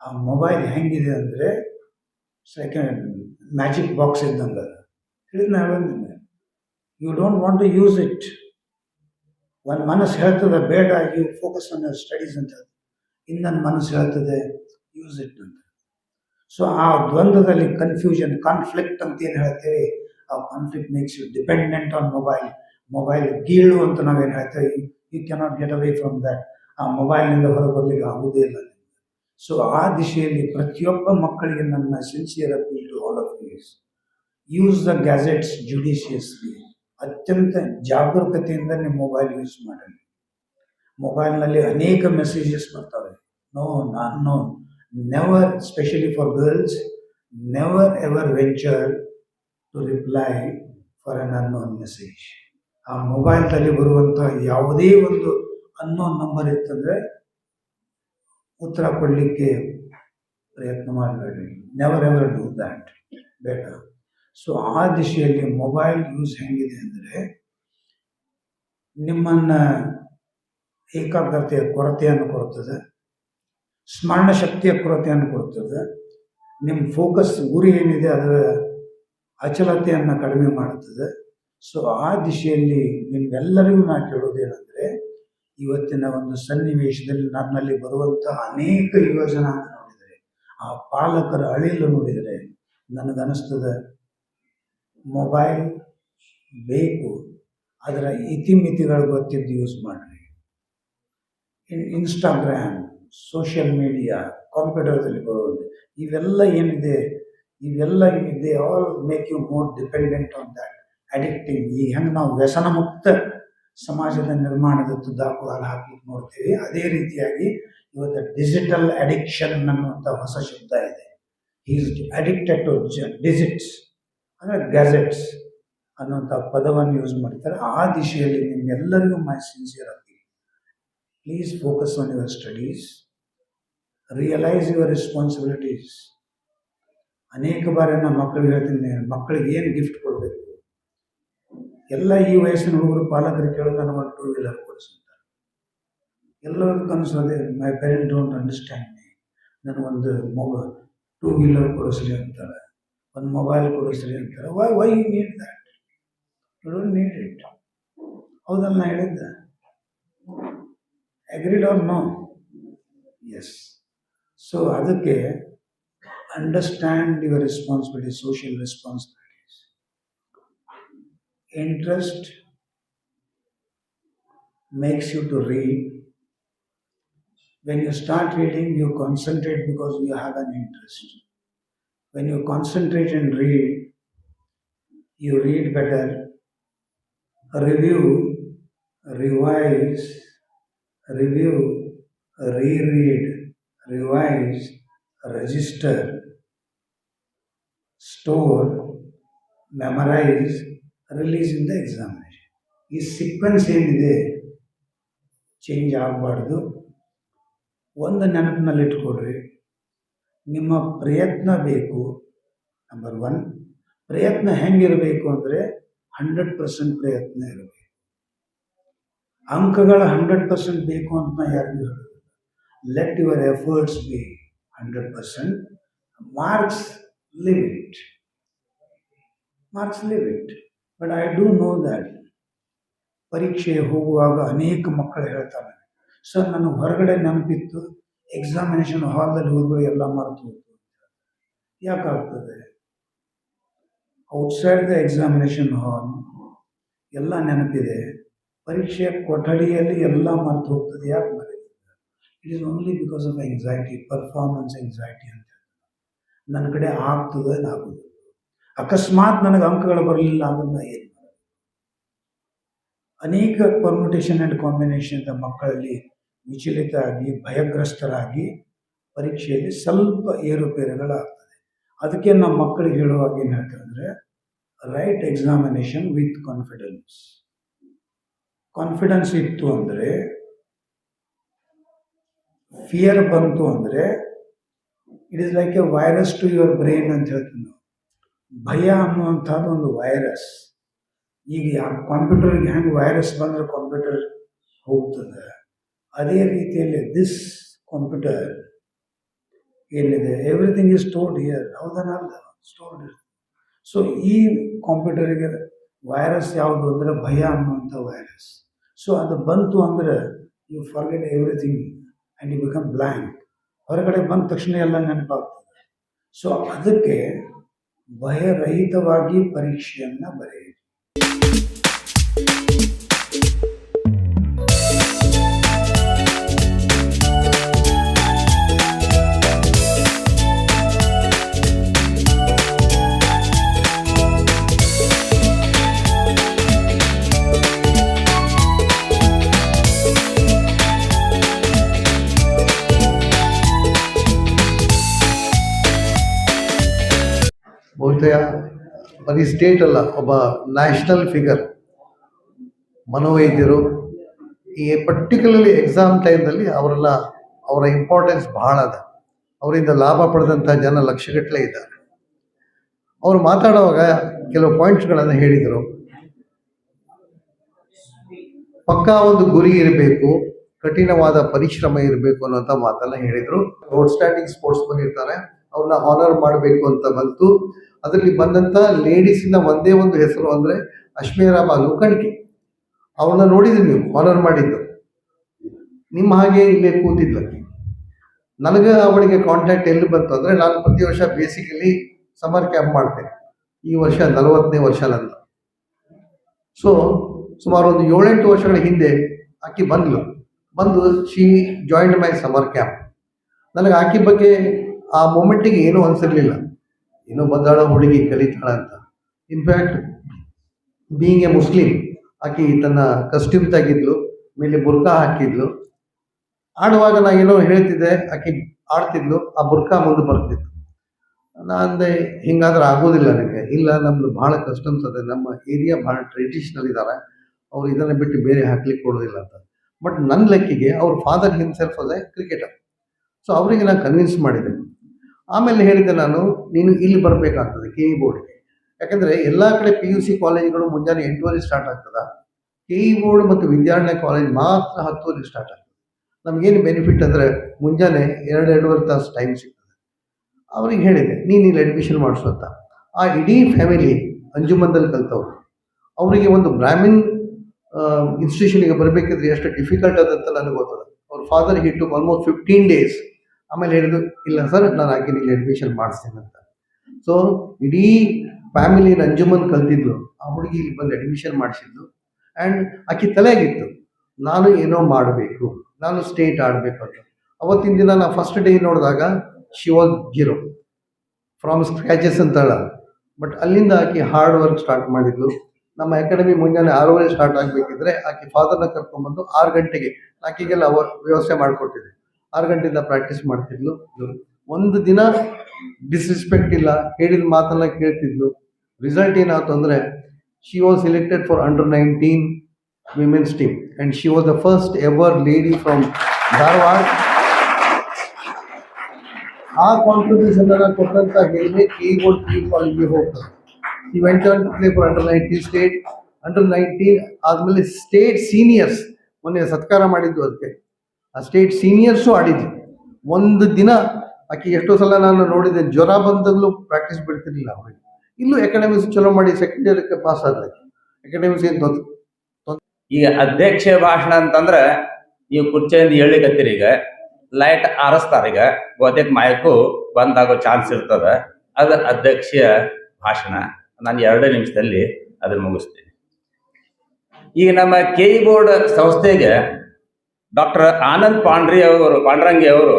ಆ ಮೊಬೈಲ್ ಹೆಂಗಿದೆ ಅಂದರೆ ಸೆಕೆಂಡ್ ಮ್ಯಾಜಿಕ್ ಬಾಕ್ಸ್ ಇದ್ದಂಗೆ ಹೇಳಿದ್ನ ಹೇಳೋದಿಲ್ಲ you don't want to use it ಒಂದು ಮನಸ್ಸು ಹೇಳ್ತದೆ ಬೇಡ you focus on your studies ಅಂತ ಇನ್ನೊಂದು ಮನಸ್ಸು ಹೇಳ್ತದೆ ಯೂಸ್ ಇಟ್ ಅಂತ ಸೊ ಆ ದ್ವಂದ್ವದಲ್ಲಿ ಕನ್ಫ್ಯೂಷನ್ ಕಾನ್ಫ್ಲಿಕ್ಟ್ ಅಂತ ಏನು ಹೇಳ್ತೇವೆ ಆ conflict makes you dependent on mobile mobile ಗೀಳು ಅಂತ ನಾವೇನು ಹೇಳ್ತೇವೆ you cannot get away from that ಆ ಮೊಬೈಲ್ನಿಂದ ಹೊರಬರ್ಲಿಕ್ಕೆ ಆಗುವುದೇ ಇಲ್ಲ ಸೊ ಆ ದಿಶೆಯಲ್ಲಿ ಪ್ರತಿಯೊಬ್ಬ ಮಕ್ಕಳಿಗೆ ನನ್ನ ಸಿನ್ಸಿಯರ್ ಯೀಸ್ ಯೂಸ್ ದ ಗ್ಯಾಜೆಟ್ಸ್ ಜುಡಿಷಿಯಸ್ಲಿ ಅತ್ಯಂತ ಜಾಗರೂಕತೆಯಿಂದ ನಿಮ್ಮ ಮೊಬೈಲ್ ಯೂಸ್ ಮಾಡಲಿ. ಮೊಬೈಲ್ನಲ್ಲಿ ಅನೇಕ ಮೆಸೇಜಸ್ ಬರ್ತವೆ. No non no never specially for girls never ever venture to reply for un unknown message ಆ ಮೊಬೈಲ್ನಲ್ಲಿ ಬರುವಂಥ ಯಾವುದೇ ಒಂದು ಅನ್ನೋನ್ ನಂಬರ್ ಇತ್ತಂದರೆ ಉತ್ತರ ಕೊಡಲಿಕ್ಕೆ ಪ್ರಯತ್ನ ಮಾಡಬೇಡಿ. ನೆವರ್ ಎವರ್ ಡೂ ದ್ಯಾಟ್ ಬೇಡ ಸೊ ಆ ದಿಶೆಯಲ್ಲಿ ಮೊಬೈಲ್ ಯೂಸ್ ಹೆಂಗಿದೆ ಅಂದರೆ, ನಿಮ್ಮನ್ನು ಏಕಾಗ್ರತೆಯ ಕೊರತೆಯನ್ನು ಕೊಡುತ್ತದೆ ಸ್ಮರಣ ಶಕ್ತಿಯ ಕೊರತೆಯನ್ನು ಕೊಡುತ್ತದೆ ನಿಮ್ಮ ಫೋಕಸ್ ಗುರಿ ಏನಿದೆ ಅದರ ಅಚಲತೆಯನ್ನು ಕಡಿಮೆ ಮಾಡುತ್ತದೆ. ಸೊ ಆ ದಿಶೆಯಲ್ಲಿ ನಿಮ್ಮೆಲ್ಲರಿಗೂ ನಾನು ಕೇಳೋದೇನೆಂದರೆ ಇವತ್ತಿನ ಒಂದು ಸನ್ನಿವೇಶದಲ್ಲಿ ನನ್ನಲ್ಲಿ ಬರುವಂಥ ಅನೇಕ ಯುವಜನ ಜನ ನೋಡಿದರೆ, ಆ ಪಾಲಕರ ಅಳಿಲು ನೋಡಿದರೆ ನನಗನ್ನಿಸ್ತದೆ ಮೊಬೈಲ್ ಬೇಕು ಅದರ ಇತಿಮಿತಿಗಳು ಗೊತ್ತಿದ್ದು ಯೂಸ್ ಮಾಡಿರಿ. ಇನ್ ಇನ್ಸ್ಟಾಗ್ರಾಮ್ ಸೋಷಿಯಲ್ ಮೀಡಿಯಾ ಕಂಪ್ಯೂಟರ್ದಲ್ಲಿ ಬರೋದು, ಇವೆಲ್ಲ ಏನಿದೆ, ಇವೆಲ್ಲ they all make you more dependent on that addicting ಈಗ ಹೆಂಗೆ ನಾವು ವ್ಯಸನ ಮುಕ್ತ ಸಮಾಜದ ನಿರ್ಮಾಣದ ತುದ್ದಾಕು ಹಾಲು ಹಾಕ್ಲಿಕ್ಕೆ ನೋಡ್ತೀವಿ, ಅದೇ ರೀತಿಯಾಗಿ ಇವತ್ತು ಡಿಜಿಟಲ್ ಅಡಿಕ್ಷನ್ ಅನ್ನುವಂಥ ಹೊಸ ಶಬ್ದ ಇದೆ. ಈಸ್ ಅಡಿಕ್ಟೆಡ್ ಟು ಡಿಜಿಟ್ಸ್ ಅಂದರೆ ಗ್ಯಾಜೆಟ್ಸ್ ಅನ್ನೋಂಥ ಪದವನ್ನು ಯೂಸ್ ಮಾಡ್ತಾರೆ. ಆ ದಿಶೆಯಲ್ಲಿ ನಿಮ್ಮೆಲ್ಲರಿಗೂ ಮೈ ಸಿನ್ಸಿಯರ್ ಆಗಿ please focus on your studies realise your responsibilities ಅನೇಕ ಬಾರಿ ನಾನು ಮಕ್ಕಳಿಗೆ ಹೇಳ್ತೀನಿ, ಮಕ್ಕಳಿಗೆ ಏನು ಗಿಫ್ಟ್ ಕೊಡಬೇಕು? ಎಲ್ಲ ಈ ವಯಸ್ಸಿನ ಹುಡುಗರು ಪಾಲಕರು ಕೇಳೋದು ನನಗೊಂದು ಟೂ ವೀಲರ್ ಕೊಡಿಸುತ್ತಾರೆ. ಎಲ್ಲರ ಕನಸು ಅದೇ my parent don't understand me ನನಗೊಂದು ಮೊಬೈಲ್ ಟೂ ವೀಲರ್ ಕೊಡಿಸ್ರಿ ಅಂತಾರೆ ಒಂದು ಮೊಬೈಲ್ ಕೊಡಿಸ್ರಿ ಅಂತಾರೆ why why you need that you don't need it ಹೌದಲ್ಲ ನಾ ಹೇಳಿದ್ದೆ? Agreed or no yes so ಅದಕ್ಕೆ understand your responsibility social responsibilities interest makes you to read. When you start reading, you concentrate because you have an interest. When you concentrate and read, you read better, review, revise, review, reread, revise, register, store, memorize, release in the examination. ಈ sequence ಏನಿದೆ change ಆಗಬಾರ್ದು ಒಂದು ನೆನಪಿನಲ್ಲಿ ಇಟ್ಕೊಡ್ರಿ ನಿಮ್ಮ ಪ್ರಯತ್ನ ಬೇಕು number one ಪ್ರಯತ್ನ ಹೆಂಗಿರಬೇಕು ಅಂದರೆ ಹಂಡ್ರೆಡ್ ಪರ್ಸೆಂಟ್ ಪ್ರಯತ್ನ ಇರಬೇಕು. ಅಂಕಗಳ ಹಂಡ್ರೆಡ್ ಪರ್ಸೆಂಟ್ ಬೇಕು ಅಂತ ಯಾರಿಗೂ ಹೇಳೋದು let your efforts be hundred percent marks limit marks limit but I do know that ಪರೀಕ್ಷೆ ಹೋಗುವಾಗ ಅನೇಕ ಮಕ್ಕಳು ಹೇಳ್ತಾರೆ ಸರ್ ನನಗೆ ಹೊರಗಡೆ ನೆನಪಿತ್ತು ಎಕ್ಸಾಮಿನೇಷನ್ ಹಾಲ್ದಲ್ಲಿ ಹೋದ್ರು ಎಲ್ಲ ಮರೆತು ಹೋಗ್ತು ಯಾಕಾಗ್ತದೆ ಔಟ್ಸೈಡ್ ದ ಎಕ್ಸಾಮಿನೇಷನ್ ಹಾಲ್ ಎಲ್ಲ ನೆನಪಿದೆ. ಪರೀಕ್ಷೆ ಕೊಠಡಿಯಲ್ಲಿ ಎಲ್ಲ ಮರೆತು ಹೋಗ್ತದೆ. ಯಾಕೆ ಮರೆಯುತ್ತೆ it is only because of anxiety performance anxiety ಅಂತ. ನನ್ನ ಕಡೆ ಆಗ್ತದೆ ಆಗೋದು ಅಕಸ್ಮಾತ್ ನನಗೆ ಅಂಕಗಳು ಬರಲಿಲ್ಲ ಅದನ್ನು ಏನು ಅನೇಕ ಪರ್ಮುಟೇಷನ್ ಆ್ಯಂಡ್ ಕಾಂಬಿನೇಷನ್ ಮಕ್ಕಳಲ್ಲಿ ವಿಚಲಿತ ಆಗಿ ಭಯಗ್ರಸ್ತರಾಗಿ ಪರೀಕ್ಷೆಯಲ್ಲಿ ಸ್ವಲ್ಪ ಏರುಪೇರುಗಳಾಗ್ತದೆ ಅದಕ್ಕೆ ನಮ್ಮ ಮಕ್ಕಳಿಗೆ ಹೇಳುವಾಗ ಏನು ಹೇಳ್ತಾರೆ write examination with confidence confidence ಇತ್ತು ಅಂದರೆ ಫಿಯರ್ ಬಂತು ಅಂದರೆ it is like a virus to your brain ಅಂತ ಹೇಳ್ತೀವಿ ನಾವು. ಭಯ ಅನ್ನುವಂಥದ್ದು ಒಂದು ವೈರಸ್ ಈಗ ಕಂಪ್ಯೂಟರ್ಗೆ ಹೆಂಗೆ ವೈರಸ್ ಬಂದರೆ ಕಂಪ್ಯೂಟರ್ ಹೋಗ್ತದೆ. ಅದೇ ರೀತಿಯಲ್ಲಿ ದಿಸ್ ಕಂಪ್ಯೂಟರ್ ಏನಿದೆ? ಎವ್ರಿಥಿಂಗ್ ಇಸ್ ಸ್ಟೋರ್ಡ್ ಹಿಯರ್ ಹೌದನಲ್ಲ? ಸ್ಟೋರ್ಡ್ ಸೊ ಈ ಕಂಪ್ಯೂಟರಿಗೆ ವೈರಸ್ ಯಾವುದು ಅಂದರೆ ಭಯ ಅನ್ನುವಂಥ ವೈರಸ್ ಸೊ ಅದು ಬಂತು ಅಂದರೆ you forget everything and you become blank ಹೊರಗಡೆ ಬಂದ ತಕ್ಷಣ ಎಲ್ಲ ನೆನಪಾಗ್ತದೆ. ಸೊ ಅದಕ್ಕೆ ಭಯರಹಿತವಾಗಿ ಪರೀಕ್ಷೆಯನ್ನು ಬರೆಯಿರಿ. ಬಹುಶಃ ಬರೀ ಸ್ಟೇಟ್ ಅಲ್ಲ, ಒಬ್ಬ ನ್ಯಾಷನಲ್ ಫಿಗರ್ ಮನೋವೈದ್ಯರು, ಈ ಪರ್ಟಿಕ್ಯುಲರ್ಲಿ ಎಕ್ಸಾಮ್ ಟೈಮ್ನಲ್ಲಿ ಅವರೆಲ್ಲ ಅವರ ಇಂಪಾರ್ಟೆನ್ಸ್ ಬಹಳ ಅದ. ಅವರಿಂದ ಲಾಭ ಪಡೆದಂಥ ಜನ ಲಕ್ಷಗಟ್ಟಲೆ ಇದ್ದಾರೆ. ಅವರು ಮಾತಾಡುವಾಗ ಕೆಲವು ಪಾಯಿಂಟ್ಸ್ಗಳನ್ನು ಹೇಳಿದರು. ಪಕ್ಕಾ ಒಂದು ಗುರಿ ಇರಬೇಕು, ಕಠಿಣವಾದ ಪರಿಶ್ರಮ ಇರಬೇಕು ಅನ್ನೋಂಥ ಮಾತನ್ನು ಹೇಳಿದರು. ಔಟ್ಸ್ಟ್ಯಾಂಡಿಂಗ್ ಸ್ಪೋರ್ಟ್ಸ್ ಬಂದಿರ್ತಾರೆ ಅವ್ರನ್ನ ಆನರ್ ಮಾಡಬೇಕು ಅಂತ ಬಂತು. ಅದರಲ್ಲಿ ಬಂದಂಥ ಲೇಡೀಸಿನ ಒಂದೇ ಒಂದು ಹೆಸರು ಅಂದರೆ ಅಶ್ಮೇರಾ ಬಾನು ಅವನ್ನ ನೋಡಿದ್ರಿ ನೀವು ಆನರ್ ಮಾಡಿದ್ದು. ನಿಮ್ಮ ಹಾಗೆ ಇಲ್ಲೇ ಕೂತಿದ್ಲು. ನನಗೆ ಅವಳಿಗೆ ಕಾಂಟ್ಯಾಕ್ಟ್ ಎಲ್ಲಿ ಬಂತು ಅಂದರೆ ನಾನು ಪ್ರತಿ ವರ್ಷ ಬೇಸಿಕಲಿ ಸಮರ್ ಕ್ಯಾಂಪ್ ಮಾಡ್ತೇನೆ. ಈ ವರ್ಷ ನಲವತ್ತನೇ ವರ್ಷ ನನ್ನ ಸೊ ಸುಮಾರು ಒಂದು ಏಳೆಂಟು ವರ್ಷಗಳ ಹಿಂದೆ ಆಕೆ ಬಂದ್ಲು. ಬಂದು she joined my summer camp ನನಗೆ ಆಕಿ ಬಗ್ಗೆ ಆ ಮೂಮೆಂಟಿಗೆ ಏನೂ ಅನಿಸಿರ್ಲಿಲ್ಲ. ಏನೋ ಬಂದಾಳ ಹುಡುಗಿ ಕಲಿತಾಳ ಅಂತ. ಇನ್ಫ್ಯಾಕ್ಟ್ ಬೀಯಿಂಗ್ ಎ ಮುಸ್ಲಿಂ ಆಕೆ ತನ್ನ ಕಸ್ಟ್ಯೂಮ್ ತೆಗಿದ್ಲು, ಮೇಲೆ ಬುರ್ಕಾ ಹಾಕಿದ್ಲು. ಆಡುವಾಗ ನಾ ಏನೋ ಹೇಳ್ತಿದ್ದೆ, ಆಕೆ ಆಡ್ತಿದ್ಲು, ಆ ಬುರ್ಕಾ ಮುಂದೆ ಬರ್ತಿತ್ತು. ನಾ ಅಂದೆ, ಹಿಂಗಾದ್ರೆ ಆಗೋದಿಲ್ಲ ನನಗೆ. ಇಲ್ಲ, ನಮ್ದು ಭಾಳ ಕಸ್ಟಮ್ಸ್ ಅದೇ, ನಮ್ಮ ಏರಿಯಾ ಭಾಳ ಟ್ರೆಡಿಷ್ನಲ್ ಇದ್ದಾರೆ ಅವ್ರು ಇದನ್ನು ಬಿಟ್ಟು ಬೇರೆ ಹಾಕ್ಲಿಕ್ಕೆ ಕೊಡೋದಿಲ್ಲ ಅಂತ. ಬಟ್ ನನ್ನ ಲೆಕ್ಕಿಗೆ ಅವ್ರ ಫಾದರ್ ಹಿಮ್ಸೆಲ್ಫ್ ಅದೇ ಕ್ರಿಕೆಟರ್ ಸೊ ಅವರಿಗೆ ನಾನು ಕನ್ವಿನ್ಸ್ ಮಾಡಿದೆ. ಆಮೇಲೆ ಹೇಳಿದೆ ನಾನು, ನೀನು ಇಲ್ಲಿ ಬರಬೇಕಾಗ್ತದೆ ಕೆ ಇ ಬೋರ್ಡ್ಗೆ ಯಾಕಂದರೆ ಎಲ್ಲ ಕಡೆ ಪಿ ಯು ಸಿ ಕಾಲೇಜ್ಗಳು ಮುಂಜಾನೆ ಎಂಟುವರೆ ಸ್ಟಾರ್ಟ್ ಆಗ್ತದೆ. ಕೆ ಇ ಬೋರ್ಡ್ ಮತ್ತು ವಿದ್ಯಾರಣ್ಯ ಕಾಲೇಜ್ ಮಾತ್ರ ಹತ್ತುವರೆಗೆ ಸ್ಟಾರ್ಟ್ ಆಗ್ತದೆ. ನಮಗೇನು ಬೆನಿಫಿಟ್ ಅಂದರೆ ಮುಂಜಾನೆ ಎರಡು, ಎರಡೂವರೆ ತಾಸು ಟೈಮ್ ಸಿಗ್ತದೆ. ಅವ್ರಿಗೆ ಹೇಳಿದೆ, ನೀನು ಇಲ್ಲಿ ಅಡ್ಮಿಷನ್ ಮಾಡಿಸು ಅಂತ. ಆ ಇಡೀ ಫ್ಯಾಮಿಲಿ ಅಂಜುಮಂದಲ್ಲಿ ಕಲ್ತವ್ರು. ಅವರಿಗೆ ಒಂದು ಬ್ರಾಹ್ಮಿನ್ ಇನ್ಸ್ಟಿಟ್ಯೂಷನಿಗೆ ಬರಬೇಕಿದ್ರೆ ಎಷ್ಟು ಡಿಫಿಕಲ್ಟ್ ಅದಂತ ನನಗೆ ಗೊತ್ತದೆ. ಅವ್ರ ಫಾದರ್ ಹಿಟ್ಟು ಆಲ್ಮೋಸ್ಟ್ ಫಿಫ್ಟೀನ್ ಡೇಸ್ ಆಮೇಲೆ ಹೇಳಿದ್ರು, ಇಲ್ಲ ಸರ್, ನಾನು ಆಕೆ ಇಲ್ಲಿ ಅಡ್ಮಿಷನ್ ಮಾಡಿಸ್ತೇನೆ ಅಂತ. ಸೊ ಇಡೀ ಫ್ಯಾಮಿಲಿ ನಂಜುಮನ್ ಕಲ್ತಿದ್ಲು. ಆ ಹುಡುಗಿ ಇಲ್ಲಿ ಬಂದು ಅಡ್ಮಿಷನ್ ಮಾಡಿಸಿದ್ಲು. ಆ್ಯಂಡ್ ಆಕೆ ತಲೆಯಾಗಿತ್ತು. ನಾನು ಏನೋ ಮಾಡಬೇಕು, ನಾನು ಸ್ಟೇಟ್ ಆಡಬೇಕು ಅಂತ. ಅವತ್ತಿನ ದಿನ ನಾನು ಫಸ್ಟ್ ಡೇ ನೋಡಿದಾಗ ಜೀರೋ ಫ್ರಮ್ ಸ್ಕ್ರ್ಯಾಚಸ್ ಅಂತಳ ಬಟ್ ಅಲ್ಲಿಂದ ಆಕೆ ಹಾರ್ಡ್ ವರ್ಕ್ ಸ್ಟಾರ್ಟ್ ಮಾಡಿದ್ಲು. ನಮ್ಮ ಅಕಾಡೆಮಿ ಮುಂಜಾನೆ ಆರೂವರೆ ಸ್ಟಾರ್ಟ್ ಆಗಬೇಕಿದ್ರೆ ಆಕೆ ಫಾದರ್ನ ಕರ್ಕೊಂಡ್ಬಂದು ಆರು ಗಂಟೆಗೆ ಆಕೆಗೆಲ್ಲ ವ್ಯವಸ್ಥೆ ಮಾಡಿಕೊಟ್ಟಿದ್ದೆ ಆರು ಗಂಟೆಯಿಂದ ಪ್ರಾಕ್ಟೀಸ್ ಮಾಡ್ತಿದ್ಲು. ಒಂದು ದಿನ ಡಿಸ್ರೆಸ್ಪೆಕ್ಟ್ ಇಲ್ಲ, ಹೇಳಿದ ಮಾತನ್ನ ಕೇಳ್ತಿದ್ಲು. ರಿಸಲ್ಟ್ ಏನಾಯ್ತು ಅಂದರೆ she was selected for under nineteen women's team and she was the first ever lady from Dharwad ಆ ಕಾಂಟ್ರಿಬ್ಯೂಷನ್ ಅನ್ನ ಕೊಟ್ಟಂತ ಹೇಳಿ ಕೆ ಬೋರ್ಡ್ ಪಿ ಕಾಲೇಜ್ಗೆ ಹೋಗ್ತದೆ. On play for under nineteen state under nineteen ಆದಮೇಲೆ ಸ್ಟೇಟ್ ಸೀನಿಯರ್ಸ್ ಮೊನ್ನೆ ಸತ್ಕಾರ ಮಾಡಿದ್ದು ಅದಕ್ಕೆ. ಆ ಸ್ಟೇಟ್ ಸೀನಿಯರ್ಸು ಆಡಿದ್ಲು ಒಂದು ದಿನ ಆಕೆ ಎಷ್ಟೋ ಸಲ ನಾನು ನೋಡಿದೆ, ಜ್ವರ ಬಂದಾಗಲೂ ಪ್ರಾಕ್ಟೀಸ್ ಬಿಡ್ತಿರ್ಲಿಲ್ಲ ಅವಳಿಗೆ ಇಲ್ಲೂ ಎಕಡೆಮಿಕ್ಸ್ ಚಲೋ ಮಾಡಿ ಸೆಕೆಂಡ್ ಇಯರ್ಗೆ ಪಾಸ್ ಆದ್ರೆ ಎಕಡೆಮಿಕ್ಸ್ ಏನು ತೊಂದ್ರೆ ಈಗ ಅಧ್ಯಕ್ಷ ಭಾಷಣ ಅಂತಂದ್ರೆ ನೀವು ಕುರ್ಚಿಯಿಂದ ಹೇಳಿಕತ್ತೀರಿ ಈಗ ಲೈಟ್ ಆರಿಸ್ತಾರ ಈಗ ಬಹುತೇಕ ಮಾಯಕ್ಕೂ ಬಂದಾಗೋ ಚಾನ್ಸ್ ಇರ್ತದ. ಅದು ಅಧ್ಯಕ್ಷ ಭಾಷಣ. ನಾನು ಎರಡೇ ನಿಮಿಷದಲ್ಲಿ ಅದನ್ನ ಮುಗಿಸ್ತೀನಿ. ಈಗ ನಮ್ಮ ಕೆ ಬೋರ್ಡ್ ಸಂಸ್ಥೆಗೆ ಡಾಕ್ಟರ್ ಆನಂದ್ ಪಾಂಡ್ರಿ ಅವರು, ಪಾಂಡ್ರಂಗಿ ಅವರು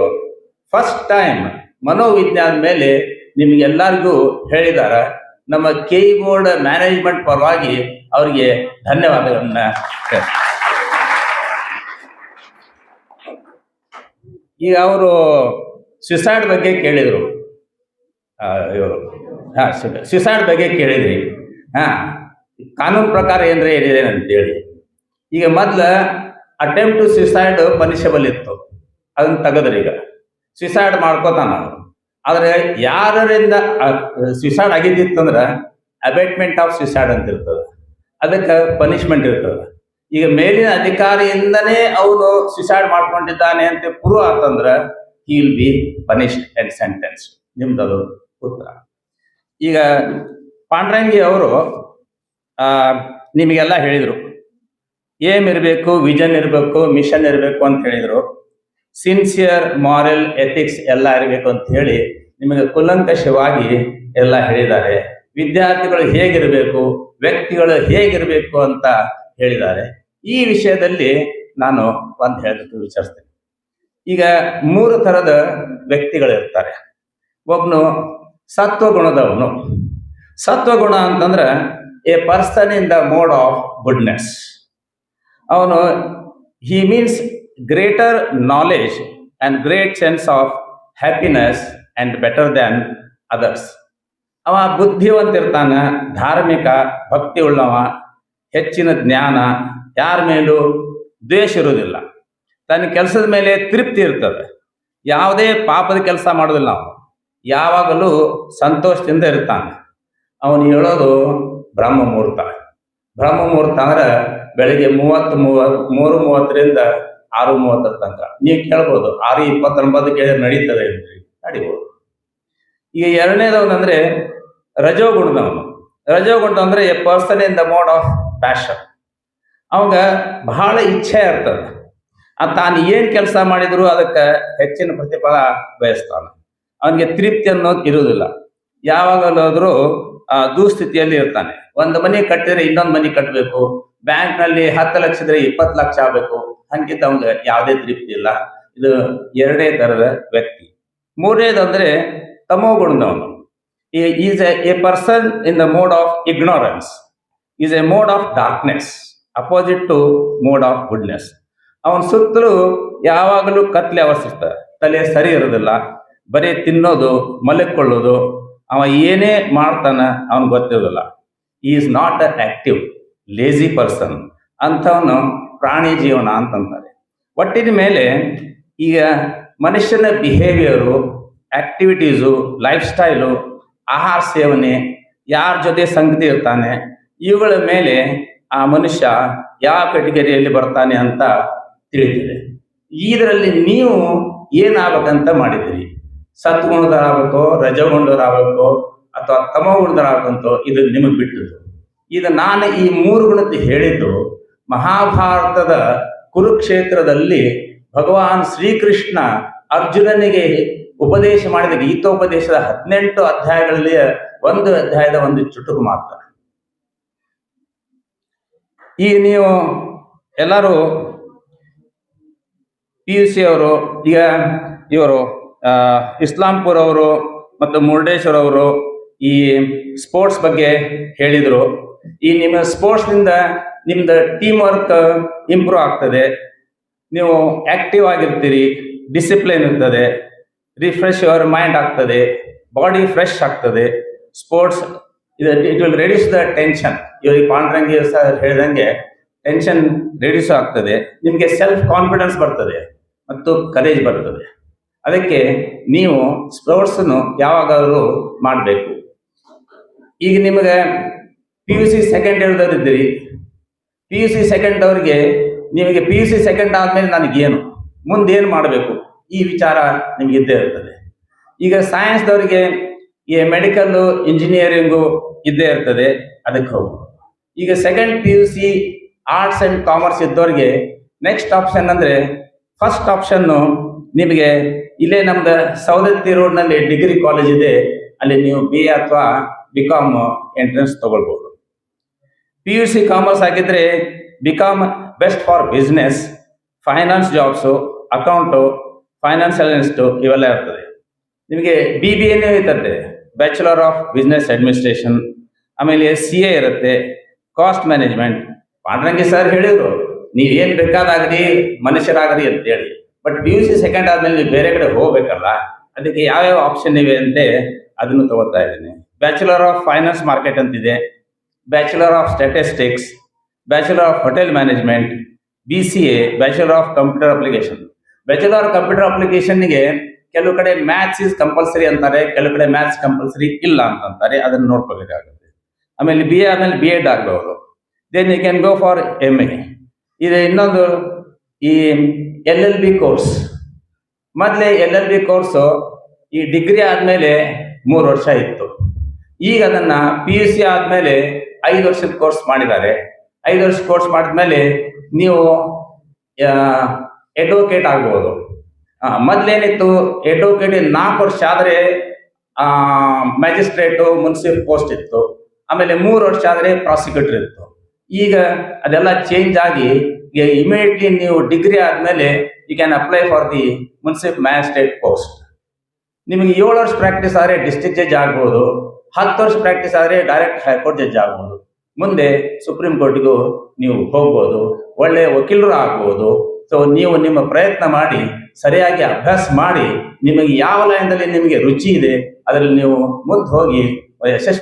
ಫಸ್ಟ್ ಟೈಮ್ ಮನೋವಿಜ್ಞಾನ ಮೇಲೆ ನಿಮ್ಗೆಲ್ಲರಿಗೂ ಹೇಳಿದ್ದಾರೆ. ನಮ್ಮ ಕೆ ಬೋರ್ಡ್ ಮ್ಯಾನೇಜ್ಮೆಂಟ್ ಪರವಾಗಿ ಅವರಿಗೆ ಧನ್ಯವಾದಗಳನ್ನ. ಈಗ ಅವರು ಸುಸೈಡ್ ಬಗ್ಗೆ ಕೇಳಿದರು. ಇವರು. ಹಾಂ ಸುಸೈಡ್ ಬಗ್ಗೆ ಕೇಳಿದ್ರಿ. ಹಾಂ, ಕಾನೂನು ಪ್ರಕಾರ ಏನ್ರೆ ಏನಿದೆ ಅಂತೇಳಿ ಈಗ ಮೊದ್ಲ ಅಟೆಂಪ್ಟ್ ಟು ಸುಸೈಡ್ ಪನಿಷಬಲ್ ಇತ್ತು. ಅದನ್ನ ತೆಗದ್ರಿ ಈಗ. ಸುಸೈಡ್ ಮಾಡ್ಕೋತಾನ. ಆದ್ರೆ ಯಾರರಿಂದ ಸುಸೈಡ್ ಆಗಿದ್ದಿತ್ತಂದ್ರೆ ಅಬೇಟ್ಮೆಂಟ್ ಆಫ್ ಸುಸೈಡ್ ಅಂತ ಇರ್ತದೆ. ಅದಕ್ಕೆ ಪನಿಷ್ಮೆಂಟ್ ಇರ್ತದೆ. ಈಗ ಮೇಲಿನ ಅಧಿಕಾರಿಯಿಂದನೇ ಅವನು ಸುಸೈಡ್ ಮಾಡ್ಕೊಂಡಿದ್ದಾನೆ ಅಂತ ಪ್ರೂವ್ ಆತಂದ್ರೆ he will be punished and sentence ನಿಮ್ದದು ಉತ್ತರ. ಈಗ ಪಾಂಡ್ರಂಗಿ ಅವರು ನಿಮಗೆಲ್ಲ ಹೇಳಿದರು. ಏಮ್ ಇರಬೇಕು ವಿಷನ್ ಇರಬೇಕು, ಮಿಷನ್ ಇರಬೇಕು ಅಂತ ಹೇಳಿದರು. ಸಿನ್ಸಿಯರ್ ಮಾರಲ್ ಎಥಿಕ್ಸ್ ಎಲ್ಲ ಇರಬೇಕು ಅಂತ ಹೇಳಿ ನಿಮಗೆ ಕುಲಂಕಷವಾಗಿ ಎಲ್ಲ ಹೇಳಿದ್ದಾರೆ. ವಿದ್ಯಾರ್ಥಿಗಳು ಹೇಗಿರಬೇಕು, ವ್ಯಕ್ತಿಗಳು ಹೇಗಿರಬೇಕು ಅಂತ ಹೇಳಿದ್ದಾರೆ. ಈ ವಿಷಯದಲ್ಲಿ ನಾನು ಒಂದು ಹೇಳಿದ್ದು ವಿಚಾರಿಸ್ತೇನೆ. ಈಗ ಮೂರು ಥರದ ವ್ಯಕ್ತಿಗಳಿರ್ತಾರೆ ಒಬ್ಬನು ಸತ್ವಗುಣದವನು. ಸತ್ವಗುಣ ಅಂತಂದ್ರೆ, a person in the mode of goodness. ಅವನು he means greater knowledge and great sense of happiness and better than others ಅವ ಬುದ್ಧಿವಂತ ಇರ್ತಾನ ಧಾರ್ಮಿಕ ಭಕ್ತಿ ಉಳ್ಳವ ಹೆಚ್ಚಿನ ಜ್ಞಾನ, ಯಾರ ಮೇಲೂ ದ್ವೇಷ ಇರುವುದಿಲ್ಲ. ತನ್ನ ಕೆಲಸದ ಮೇಲೆ ತೃಪ್ತಿ ಇರ್ತದೆ. ಯಾವುದೇ ಪಾಪದ ಕೆಲಸ ಮಾಡೋದಿಲ್ಲ ಅವನು. ಯಾವಾಗಲೂ ಸಂತೋಷದಿಂದ ಇರ್ತಾನೆ. ಅವನು ಹೇಳೋದು ಬ್ರಹ್ಮ ಮುಹೂರ್ತ ಬ್ರಹ್ಮ ಮುಹೂರ್ತ ಅಂದ್ರೆ ಬೆಳಿಗ್ಗೆ ಮೂವತ್ತು, ಮೂವ, ಮೂರು ಮೂವತ್ತರಿಂದ ಆರು ಮೂವತ್ತರ ತನಕ. ನೀವು ಕೇಳ್ಬೋದು, ಆರು ಇಪ್ಪತ್ತೊಂಬತ್ತಕ್ಕೆ ನಡೀತದೆ ಅಂದ್ರಿ ನಡಿಬೋದು. ಈಗ ರಜೋ ಗುಣದವನು ರಜೋ ರಜೋಗುಣ ಅಂದ್ರೆ a person in the mode of passion ಅವಾಗ ಬಹಳ ಇಚ್ಛೆ ಇರ್ತದ. ತಾನು ಏನ್ ಕೆಲಸ ಮಾಡಿದ್ರು ಅದಕ್ಕೆ ಹೆಚ್ಚಿನ ಪ್ರತಿಫಲ ಬಯಸ್ತಾನೆ. ಅವನಿಗೆ ತೃಪ್ತಿ ಅನ್ನೋದು ಇರುವುದಿಲ್ಲ ಯಾವಾಗಲಾದ್ರೂ ಆ ದುಸ್ಥಿತಿಯಲ್ಲಿ ಇರ್ತಾನೆ. ಒಂದು ಮನೆ ಕಟ್ಟಿದ್ರೆ ಇನ್ನೊಂದು ಮನೆ ಕಟ್ಟಬೇಕು ಬ್ಯಾಂಕ್ನಲ್ಲಿ ಹತ್ತು ಲಕ್ಷ ಇದ್ರೆ ಇಪ್ಪತ್ತು ಲಕ್ಷ ಆಗ್ಬೇಕು. ಹಂಗಿದ್ದ ಅವ್ನಿಗೆ ಯಾವುದೇ ತೃಪ್ತಿ ಇಲ್ಲ. ಇದು ಎರಡೇ ತರದ ವ್ಯಕ್ತಿ. ಮೂರನೇದಂದ್ರೆ ತಮೋ ಗುಣದವನು is a person in the mode of ignorance. Is a mode of darkness. Opposite to mode of goodness. ಅವನ ಸುತ್ತಲೂ ಯಾವಾಗಲೂ ಕತ್ಲೆ ಅವಸ್ಥಿರ್ತಾರೆ ತಲೆ ಸರಿ ಇರೋದಿಲ್ಲ. ಬರೀ ತಿನ್ನೋದು ಮಲಕ್ಕೊಳ್ಳೋದು ಅವ ಏನೇ ಮಾಡ್ತಾನ ಅವನ್ ಗೊತ್ತಿರೋದಿಲ್ಲ. Is not active lazy person ಅಂಥವನು ಪ್ರಾಣಿ ಜೀವನ ಅಂತಂತಾರೆ. ಒಟ್ಟಿನ ಮೇಲೆ ಈಗ ಮನುಷ್ಯನ ಬಿಹೇವಿಯರು ಆಕ್ಟಿವಿಟೀಸು ಲೈಫ್ ಸ್ಟೈಲು ಆಹಾರ ಸೇವನೆ, ಯಾರ ಜೊತೆ ಸಂಗತಿ ಇರ್ತಾನೆ, ಇವುಗಳ ಮೇಲೆ ಆ ಮನುಷ್ಯ ಯಾವ ಕೆಟಗರಿಯಲ್ಲಿ ಬರ್ತಾನೆ ಅಂತ ತಿಳಿದಿದೆ ಇದರಲ್ಲಿ ನೀವು ಏನಾಗಬೇಕಂತ ಮಾಡಿದ್ದೀರಿ? ಸತ್ಗುಣದರಾಗಬೇಕೋ, ರಜಗುಣದರಾಗಬೇಕೋ, ಅಥವಾ ತಮಗುಣದರಾಗಬೇಕಂತೋ ಇದು ನಿಮಗೆ ಬಿಟ್ಟದ್ದು. ಇದು ನಾನು ಈ ಮೂರು ಗುಣದ್ದು ಹೇಳಿದ್ದು ಮಹಾಭಾರತದ ಕುರುಕ್ಷೇತ್ರದಲ್ಲಿ ಭಗವಾನ್ ಶ್ರೀಕೃಷ್ಣ ಅರ್ಜುನನಿಗೆ ಉಪದೇಶ ಮಾಡಿದ ಗೀತೋಪದೇಶದ ಹದಿನೆಂಟು ಅಧ್ಯಾಯಗಳಲ್ಲಿ ಒಂದು ಅಧ್ಯಾಯದ ಒಂದು ಚುಟುಕು ಮಾತ್ರ. ಈ ನೀವು ಎಲ್ಲರೂ ಪಿ ಯು ಸಿ ಅವರು, ಈಗ ಇವರು ಇಸ್ಲಾಂಪುರ್ ಅವರು ಮತ್ತು ಮುರುಡೇಶ್ವರ್ ಅವರು ಈ ಸ್ಪೋರ್ಟ್ಸ್ ಬಗ್ಗೆ ಹೇಳಿದರು. ಈ ನಿಮ್ಮ ಸ್ಪೋರ್ಟ್ಸ್ನಿಂದ ನಿಮ್ದು ಟೀಮ್ ವರ್ಕ್ ಇಂಪ್ರೂವ್ ಆಗ್ತದೆ. ನೀವು ಆಕ್ಟಿವ್ ಆಗಿರ್ತೀರಿ ಡಿಸಿಪ್ಲಿನ್ ಇರ್ತದೆ ರಿಫ್ರೆಶ್ ಯುವರ್ ಮೈಂಡ್ ಆಗ್ತದೆ ಬಾಡಿ ಫ್ರೆಶ್ ಆಗ್ತದೆ. ಸ್ಪೋರ್ಟ್ಸ್ ಇದು it will reduce the tension ಇವರು ಪಾಂಡ್ರಂಗಿ ಸರ್ ಹೇಳಿದಂಗೆ ಟೆನ್ಷನ್ ರೆಡ್ಯೂಸ್ ಆಗ್ತದೆ. ನಿಮಗೆ ಸೆಲ್ಫ್ ಕಾನ್ಫಿಡೆನ್ಸ್ ಬರ್ತದೆ ಮತ್ತು ಕರೇಜ್ ಬರ್ತದೆ. ಅದಕ್ಕೆ ನೀವು ಸ್ಪೋರ್ಟ್ಸನ್ನು ಯಾವಾಗಾದರೂ ಮಾಡಬೇಕು. ಈಗ ನಿಮಗೆ ಪಿ ಯು ಸಿ ಸೆಕೆಂಡ್ ಇಯರ್ದವ್ರು ಇದ್ದೀರಿ ಪಿ ಯು ಸಿ ಸೆಕೆಂಡ್ ಅವ್ರಿಗೆ ನಿಮಗೆ ಪಿ ಯು ಸಿ ಸೆಕೆಂಡ್ ಆದಮೇಲೆ ನನಗೇನು ಮುಂದೇನು ಮಾಡಬೇಕು? ಈ ವಿಚಾರ ನಿಮ್ಗೆ ಇದ್ದೇ ಇರ್ತದೆ. ಈಗ ಸೈನ್ಸ್ದವ್ರಿಗೆ ಈ ಮೆಡಿಕಲ್ಲು ಇಂಜಿನಿಯರಿಂಗು ಇದ್ದೇ ಇರ್ತದೆ, ಅದಕ್ಕೆ ಹೋಗು. ಈಗ second P U C arts and commerce ಇದ್ದವ್ರಿಗೆ ನೆಕ್ಸ್ಟ್ ಆಪ್ಷನ್ ಅಂದರೆ ಫಸ್ಟ್ ಆಪ್ಷನ್ನು ನಿಮಗೆ ಇಲ್ಲೇ ನಮ್ದು ಸೌದತ್ತಿ ರೋಡ್ನಲ್ಲಿ ಡಿಗ್ರಿ ಕಾಲೇಜ್ ಇದೆ, ಅಲ್ಲಿ ನೀವು ಬಿ ಎ ಅಥವಾ ಬಿ ಕಾಮ್ ಎಂಟ್ರೆನ್ಸ್ ತಗೊಳ್ಬೋದು. ಪಿ ಯು ಸಿ ಕಾಮರ್ಸ್ ಆಗಿದ್ರೆ BCom best for business finance jobs account finance ಇನ್ಸ್ಟು ಇವೆಲ್ಲ ಇರ್ತದೆ. ನಿಮಗೆ ಬಿ ಬಿ ಎನೇ ಇರ್ತದೆ. ಬ್ಯಾಚುಲರ್ ಆಫ್ ಬಿಸ್ನೆಸ್ ಅಡ್ಮಿನಿಸ್ಟ್ರೇಷನ್ ಆಮೇಲೆ ಸಿ ಎ ಇರುತ್ತೆ. ಕಾಸ್ಟ್ ಮ್ಯಾನೇಜ್ಮೆಂಟ್ ಪಾಂಡ್ರಂಗಿ ಸರ್ ಹೇಳಿದ್ರು ಏನು ಬೇಕಾದಾಗ್ರಿ ಮನುಷ್ಯರಾಗ್ರಿ ಅಂತೇಳಿ but P U C second ಆದಮೇಲೆ ನೀವು ಬೇರೆ ಕಡೆ ಹೋಗ್ಬೇಕಲ್ಲ, ಅದಕ್ಕೆ ಯಾವ್ಯಾವ ಆಪ್ಷನ್ ಇವೆ ಅಂತೆ, ಅದನ್ನು ತಗೋತಾ ಇದ್ದೀನಿ. ಬ್ಯಾಚುಲರ್ ಆಫ್ ಫೈನಾನ್ಸ್ ಮಾರ್ಕೆಟ್ ಅಂತಿದೆ. Bachelor of Statistics, bachelor of Hotel management B C A bachelor of computer application bachelor of computer ಅಪ್ಲಿಕೇಶನ್ಗೆ ಕೆಲವು ಕಡೆ ಮ್ಯಾಥ್ಸ್ ಇಸ್ ಕಂಪಲ್ಸರಿ ಅಂತಾರೆ ಕೆಲವು ಕಡೆ ಮ್ಯಾಥ್ಸ್ ಕಂಪಲ್ಸರಿ ಇಲ್ಲ ಅಂತಂತಾರೆ ಅದನ್ನು ನೋಡ್ಕೋಬೇಕಾಗುತ್ತೆ ಆಮೇಲೆ ಬಿ ಎ ಆಮೇಲೆ ಬಿ ಎಡ್ ಆಗ್ಬೋದು. Then you can go for M A ಇದು ಇನ್ನೊಂದು ಈ ಎಲ್ ಎಲ್ ಬಿ ಕೋರ್ಸ್ ಮೊದಲೇ ಎಲ್ ಎಲ್ ಬಿ ಕೋರ್ಸು ಈ ಡಿಗ್ರಿ ಆದಮೇಲೆ ಮೂರು ವರ್ಷ ಇತ್ತು. ಈಗ ಅದನ್ನು ಪಿ ಯು ಸಿ ಆದಮೇಲೆ ಐದು ವರ್ಷದ ಕೋರ್ಸ್ ಮಾಡಿದ್ದಾರೆ. ಐದು ವರ್ಷ ಕೋರ್ಸ್ ಮಾಡಿದ್ಮೇಲೆ ನೀವು ಎಡ್ವೊಕೇಟ್ ಆಗ್ಬೋದು. ಮೊದ್ಲೇನಿತ್ತು ಎಡ್ವೊಕೇಟ್ ನಾಲ್ಕು ವರ್ಷ ಆದರೆ ಮ್ಯಾಜಿಸ್ಟ್ರೇಟು ಮುನ್ಸಿಪಲ್ ಪೋಸ್ಟ್ ಇತ್ತು. ಆಮೇಲೆ ಮೂರು ವರ್ಷ ಆದರೆ ಪ್ರಾಸಿಕ್ಯೂಟರ್ ಇತ್ತು. ಈಗ ಅದೆಲ್ಲ ಚೇಂಜ್ ಆಗಿ ಇಮಿಡಿಯೇಟ್ಲಿ ನೀವು ಡಿಗ್ರಿ ಆದಮೇಲೆ you can apply for the municipal magistrate post ನಿಮಗೆ ಏಳು ವರ್ಷ ಪ್ರಾಕ್ಟೀಸ್ ಆದರೆ ಡಿಸ್ಟ್ರಿಕ್ಟ್ ಜಡ್ಜ್ ಆಗ್ಬೋದು. ಹತ್ತು ವರ್ಷ ಪ್ರಾಕ್ಟೀಸ್ ಆದರೆ ಡೈರೆಕ್ಟ್ ಹೈಕೋರ್ಟ್ ಜಡ್ಜ್ ಆಗ್ಬೋದು. ಮುಂದೆ ಸುಪ್ರೀಂ ಕೋರ್ಟ್ಗೂ ನೀವು ಹೋಗ್ಬೋದು. ಒಳ್ಳೆಯ ವಕೀಲರು ಆಗ್ಬೋದು. ಸೊ ನೀವು ನಿಮ್ಮ ಪ್ರಯತ್ನ ಮಾಡಿ, ಸರಿಯಾಗಿ ಅಭ್ಯಾಸ ಮಾಡಿ, ನಿಮಗೆ ಯಾವ ಲೈನ್ದಲ್ಲಿ ನಿಮಗೆ ರುಚಿ ಇದೆ, ಅದರಲ್ಲಿ ನೀವು ಮುಂದೆ ಹೋಗಿ ಯಶಸ್ವಿ